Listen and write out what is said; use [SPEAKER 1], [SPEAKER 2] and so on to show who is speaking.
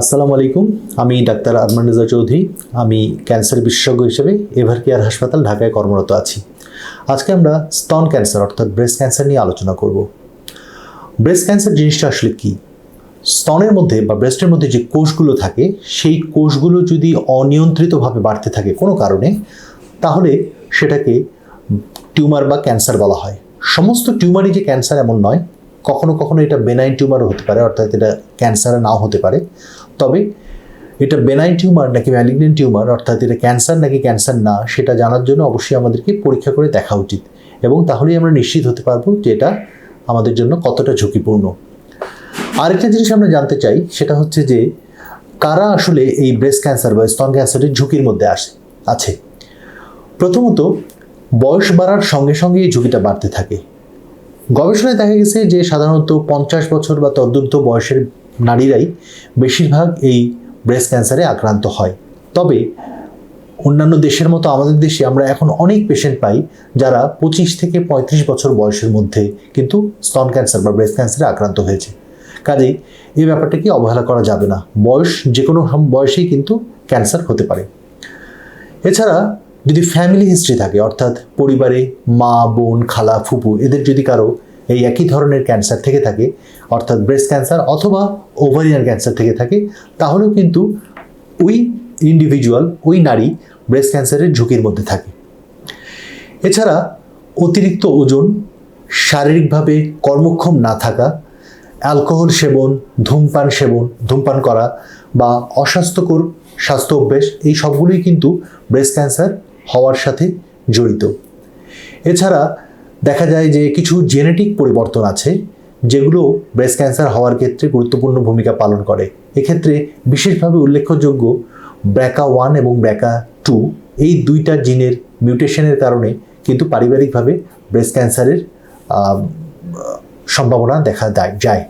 [SPEAKER 1] আসসালামু আলাইকুম। আমি ডাক্তার আরমান রেজা চৌধুরী। আমি ক্যান্সার বিশেষজ্ঞ হিসেবে এভার কেয়ার হাসপাতাল ঢাকায় কর্মরত আছি। আজকে আমরা স্তন ক্যান্সার অর্থাৎ ব্রেস্ট ক্যান্সার নিয়ে আলোচনা করব। ব্রেস্ট ক্যান্সার জিনিসটা আসলে কি? স্তনের মধ্যে বা ব্রেস্টের মধ্যে যে কোষগুলো থাকে, সেই কোষগুলো যদি অনিয়ন্ত্রিতভাবে বাড়তে থাকে কোনো কারণে, তাহলে সেটাকে টিউমার বা ক্যান্সার বলা হয়। সমস্ত টিউমারই যে ক্যান্সার এমন নয়, কখনো কখনো এটা বেনাইন টিউমারও হতে পারে, অর্থাৎ এটা ক্যান্সার নাও হতে পারে। তবে এটা বেনাইন টিউমার নাকি ম্যালিগনেন্ট টিউমার অর্থাৎ এটা ক্যান্সার নাকি ক্যান্সার না, সেটা জানার জন্য অবশ্যই আমাদেরকে পরীক্ষা করে দেখা উচিত। এবং তাহলেই আমরা নিশ্চিত হতে পারব যে এটা আমাদের জন্য কতটা ঝুঁকিপূর্ণ। আরেকটা জিনিস আমরা জানতে চাই, সেটা হচ্ছে যে কারা আসলে এই ব্রেস্ট ক্যান্সার বা স্তন ক্যান্সারের ঝুঁকির মধ্যে আসে, আছে? প্রথমত, বয়স বাড়ার সঙ্গে সঙ্গে এই ঝুঁকিটা বাড়তে থাকে। গবেষণায় দেখা গেছে যে সাধারণত পঞ্চাশ বছর বা তদুর্ধ বয়সের নারীরাই বেশিরভাগ এই ব্রেস্ট ক্যান্সারে আক্রান্ত হয়। তবে অন্যান্য দেশের মতো আমাদের দেশে আমরা এখন অনেক পেশেন্ট পাই যারা পঁচিশ থেকে পঁয়ত্রিশ বছর বয়সের মধ্যে কিন্তু স্তন ক্যান্সার বা ব্রেস্ট ক্যান্সারে আক্রান্ত হয়েছে। কাজেই এই ব্যাপারটাকে অবহেলা করা যাবে না। বয়স যে কোনো বয়সেই কিন্তু ক্যান্সার হতে পারে। এছাড়া যদি ফ্যামিলি হিস্ট্রি থাকে, অর্থাৎ পরিবারে মা, বোন, খালা, ফুপু, এদের যদি কারও এই একই ধরনের ক্যান্সার থেকে থাকে, অর্থাৎ ব্রেস্ট ক্যান্সার অথবা ওভারিয়ান ক্যান্সার থেকে থাকে, তাহলেও কিন্তু ওই ইন্ডিভিজুয়াল ওই নারী ব্রেস্ট ক্যান্সারের ঝুঁকির মধ্যে থাকে। এছাড়া অতিরিক্ত ওজন, শারীরিকভাবে কর্মক্ষম না থাকা অ্যালকোহল সেবন, ধূমপান সেবন, ধূমপান করা বা অস্বাস্থ্যকর স্বাস্থ্য অভ্যেস, এই সবগুলোই কিন্তু ব্রেস্ট ক্যান্সার হওয়ার সাথে জড়িত। এছাড়া দেখা যায় যে কিছু জেনেটিক পরিবর্তন আছে, যেগুলো ব্রেস্ট ক্যান্সার হওয়ার ক্ষেত্রে গুরুত্বপূর্ণ ভূমিকা পালন করে। এক্ষেত্রে বিশেষভাবে উল্লেখযোগ্য ব্র্যাকা ওয়ান এবং ব্র্যাকা টু এই দুইটা জিনের মিউটেশনের কারণে কিন্তু পারিবারিকভাবে ব্রেস্ট ক্যান্সারের সম্ভাবনা দেখা দেয় যায়।